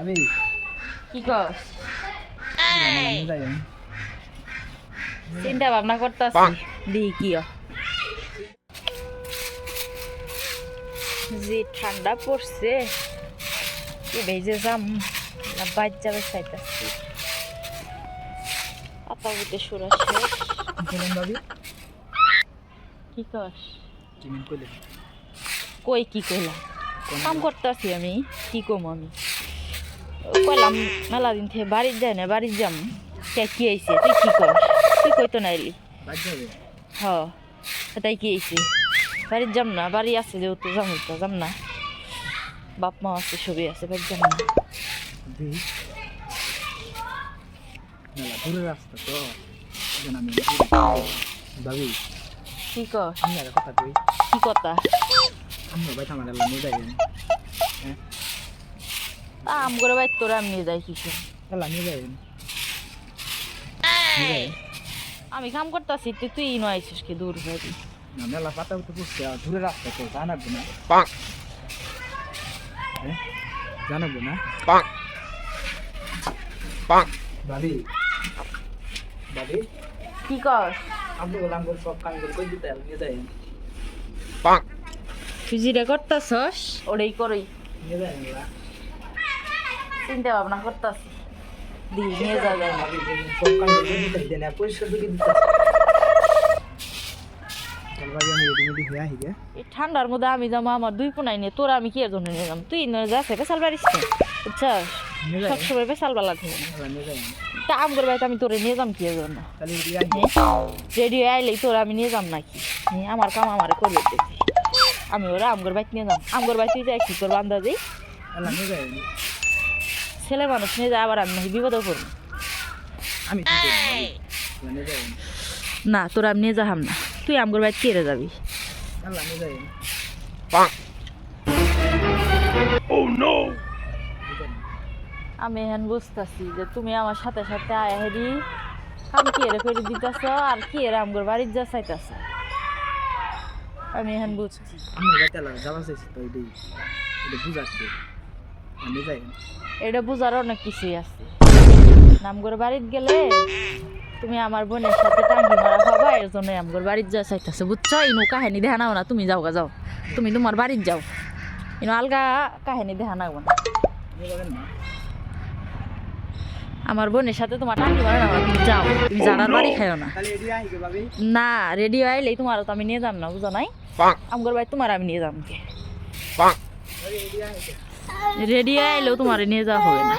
ভাবি কি কর চিন্তা ভাবনা করতেছি। দি কি যে ঠান্ডা পড়ছে কি ভেজে যাম? না বাইর যাবে চাইতেছি পাতা বুতে সুরা শেষ। কি কিমিন কই কি কইলাম? কাম করতেছি আমি কি কম আমি? কইলাম মেলা দিন থেকে বাড়ির যাই না বাড়ির যাম। কে কি আইছে তুই কি কর? তুই কইতো না এলি। হ তাই কি আইছে বাড়ির যাম না বাড়ি আছে যেহেতু যাম তো যাম না। বাপ মা আছে সবই আছে বাড়ি যাম না। দূরের রাস্তা তো ভাবি কি কথা কি কথা? আমার হ্যাঁ? আম করে বাইর তোরা আমি নিয়ে যাই কিছু। এলা নিয়ে যাই। আমি কাম করতেছি তুই তুই নয় আইসিস কি দূর হয়ে না মেলা পাতা উঠে পড়ছে আর দূরের রাস্তা তো জানাব না হ্যাঁ? জানাব না ভাবি ভাবি কি কর আপনি বললাম করে সব কাম করে কই দিতে নিয়ে যাই। তুই যেটা করতেছস ওটাই করই। নিয়ে যাই চিন্তা ভাবনা করতেছি। নিয়ে যা ঠান্ডার মধ্যে আমি যাব আমার দুই পোনাই নিয়ে। তোরা আমি কি এর জন্য নিয়ে যাম তুই নয় যাচ্ছে পেশাল বাড়িস যাই। সবসময় পেশাল বেলা থেকে। তা আম করে আমি তোরে নিয়ে যাম কি এর জন্য তাহলে রেডি আহি রেডি আইলেই তোরা আমি নিয়ে যাম নাকি? হ্যাঁ, আমার কাম আমার করবে আমি ওরা আমগর বাইক নিয়ে যাম। আমগর বাইক তুই যাই কি করব আন্দাজেই ছেলে মানুষ নিয়ে আবার আমি নাকি বিপদে পড়ব। আমি না তোর আমি নিয়ে যাহাম না। তুই আমগর বাইক কেড়ে যাবি। যাই। আমি এখন বুঝতেছি যে তুমি আমার সাথে সাথে আয়া হেরি আমি কি এরে করে দিতেছ আর কি এরে আমগর বাড়ির যা চাইতেছ। আমি এখন বুঝছি চাইছি তো এটাই এটা বুঝাচ্ছে। আমি যাই। এটা বুঝার অনেক কিছুই আছে। নামগর বাড়িত গেলে তুমি আমার বোনের সাথে টাঙ্গি মারা খাবা এর জন্য আমগর বাড়ির যা চাইতেছে। বুঝছ? ইনু কাহিনী দেখা নাও না তুমি যাও গা যাও। তুমি তোমার বাড়ির যাও। ইনু আলগা কাহিনী দেখা নাও না। আমার বোনের সাথে তোমার টাঙ্গি মারা নাও না তুমি যাও। তুমি জানার বাড়ি খাইও না। না রেডি আইলেই তোমার তো আমি নিয়ে যাম না বুঝো নাই? আমগর বাড়ি তোমার আমি নিয়ে যাম কে রেডি এলেও তোমার নিয়ে যাওয়া হবে না।